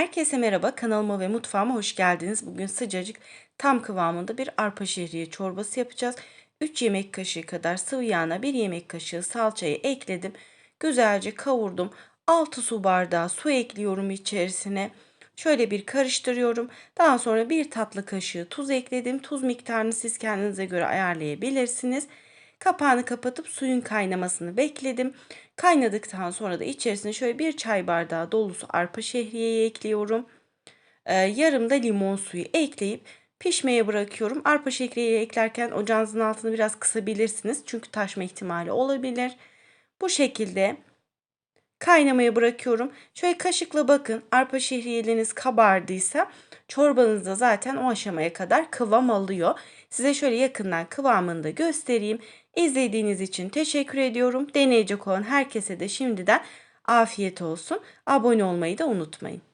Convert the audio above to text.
Herkese merhaba, kanalıma ve mutfağıma hoş geldiniz. Bugün sıcacık, tam kıvamında bir arpa şehriye çorbası yapacağız. 3 yemek kaşığı kadar sıvı yağına 1 yemek kaşığı salçayı ekledim. Güzelce kavurdum. 6 su bardağı su ekliyorum içerisine. Şöyle bir karıştırıyorum. Daha sonra bir tatlı kaşığı tuz ekledim. Tuz miktarını siz kendinize göre ayarlayabilirsiniz. Kapağını kapatıp suyun kaynamasını bekledim. Kaynadıktan sonra da içerisine şöyle bir çay bardağı dolusu arpa şehriyeyi ekliyorum. Ee, yarım da limon suyu ekleyip pişmeye bırakıyorum. Arpa şehriyeyi eklerken ocağınızın altını biraz kısabilirsiniz. Çünkü taşma ihtimali olabilir. Bu şekilde kaynamaya bırakıyorum. Şöyle kaşıkla bakın arpa şehriyeleriniz kabardıysa çorbanız da zaten o aşamaya kadar kıvam alıyor. Size şöyle yakından kıvamını da göstereyim. İzlediğiniz için teşekkür ediyorum. Deneyecek olan herkese de şimdiden afiyet olsun. Abone olmayı da unutmayın.